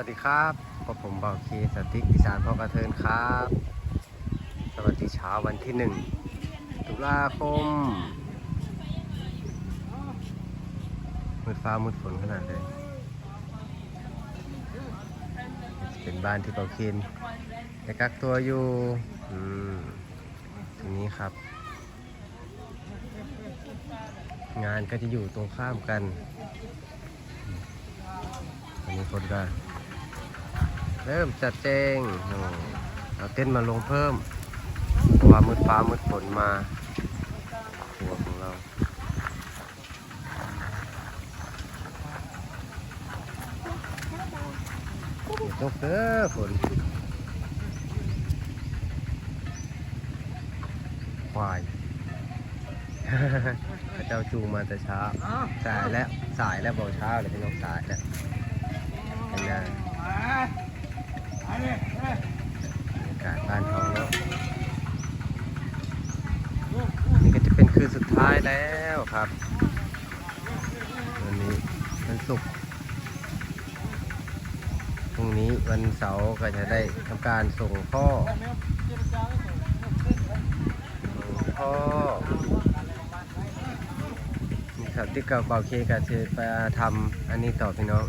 วัสดีครับกับผมเบาเคสติกอีสานพ่อกระเทินครับ สวัสดีเช้าวันที่หนึ่งตุลาคมมืดฟ้ามืดฝนขนาดเลยเป็นบ้านที่เบาเคนได้กักตัวอยู่ทีนี้ครับ งานก็จะอยู่ตรงข้ามกัน อันนี้คนก็ เริ่มจัดแจงโอ้เอาเต้นท์มาลงเพิ่มเพราะว่ามืดฟ้ามืดฝนมาครัวของเราเดี๋ยวตกเด้อฝนควายพระเจ้าจูงมาแต่เช้าสายแล้วสายแล้วบอกเช้าเลยพี่น้องสายแล้วเป็นไงบรรยากาศบ้านเขาเนาะนี่ก็จะเป็นคืนสุดท้าย แล้วครับวันนี้วันศุกร์พรุ่งนี้วันเสาร์ก็จะได้ทำการส่งพ่อส่งพ่อนี่ครับที่เก่าเบาเคกับเชไปทำอันนี้ต่อพี่น้อง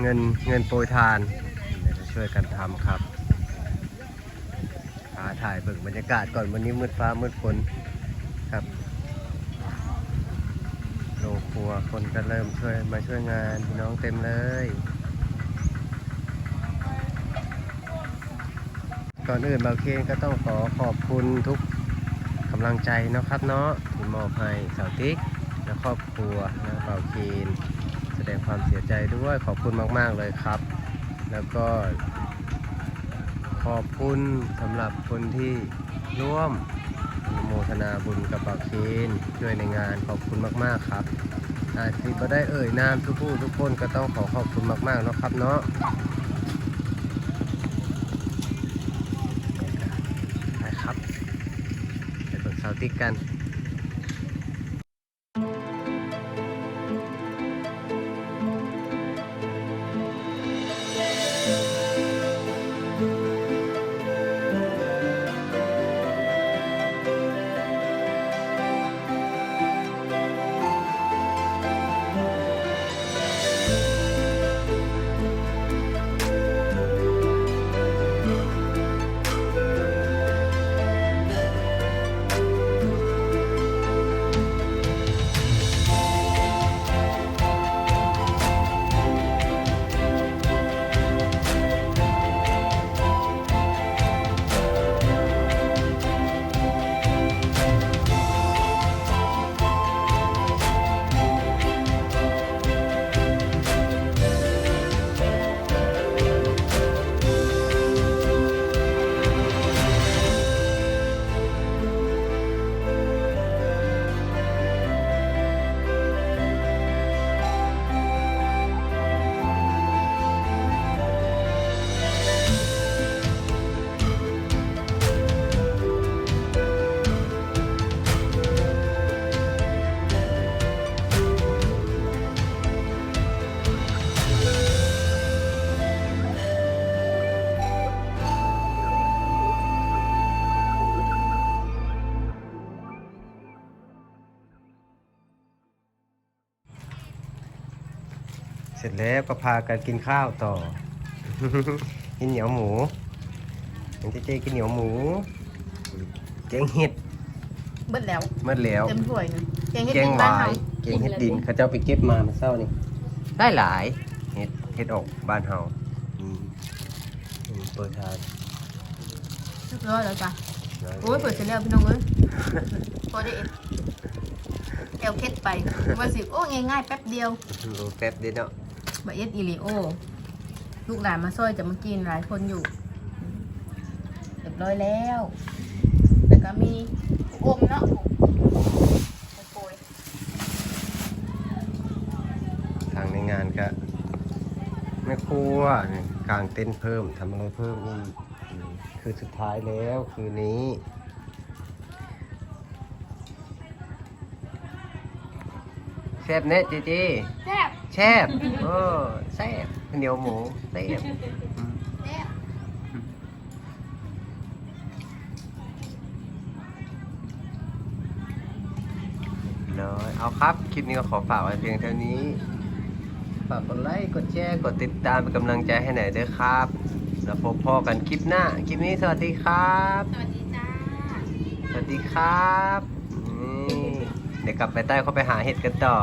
เงินเงินโปรยทานเดี๋ยวจะช่วยกันทำครับาถ่ายเบิ่งบรรยากาศก่อนวันนี้มืดฟ้ามืดฝนครับ ครัว คนก็เริ่มช่วยมาช่วยงานพี่น้องเต็มเลย ก่อนอื่นเบาเคนก็ต้องขอขอบคุณทุกกำลังใจนะครับเนาะที่มอบให้สาวติ๊กและครอบครัวนะเบาเคนแสดงความเสียใจด้วยขอบคุณมากๆเลยครับ แล้วก็ขอบคุณสำหรับคนที่ร่วมโมทนาบุญกับเบาเคนช่วยในงานขอบคุณมาก ๆ ครับ อาจสิก็ได้เอ่ยนามทุกผู้ทุกคนก็ต้องขอขอบคุณมากๆเนาะครับเนาะนะครับไปเปิดเสาติ๊กกัน เสร็จแล้วก็พากันกินข้าวต่อ กินเหนียวหมูยังเจ๊ๆกินเหนียวหมู แกงเห็ดเบิดแล้วเมื่อแล้วเต็มถ้วยนะแกงเห็ดแกงดินหบ้านวาเฮายแกงเห็ดดินเขาเจ้าไปเก็บมาเมื่อเช้านี่ได้หลายเห็ดเห็ดออกบ้านเฮาอืมอืมเปิดทานเรียบร้อยแล้วจ้ะโอ้ยเปิดเสร็จแล้วพี่น้องเอ้ยพอได้เอ็ดแอลเคสไปว่าสิโอ้ง่ายๆแป๊บเดียว รู้แป๊บเดียวเนาะ บะเอ็ดอีลิโอ ลูกหลานมาซอยจะมากินหลายคนอยู่เรียบร้อยแล้วแล้วก็มีอมเนาะโปรยทางในงานก็ไม่ครัวนี่กางเต้นท์เพิ่มทำอะไรเพิ่มนี่อืมคือสุดท้ายแล้วคืนนี้แซ่บเนะจีจีแซ่บ แช่บเออแซ่บเหนียวหมูแซ่บอืมแซ่บเลยเอาครับ คลิปนี้ก็ขอฝากไว้เพียงเท่านี้ ฝากกดไลค์ กดแชร์ กดติดตามเป็นกำลังใจให้หน่อยด้วยครับ แล้วพบพอกันคลิปหน้า คลิปนี้สวัสดีครับ สวัสดีจ้า สวัสดีครับนี่เดี๋ยวกลับไปใต้เขาไปหาเห็ดกันต่อ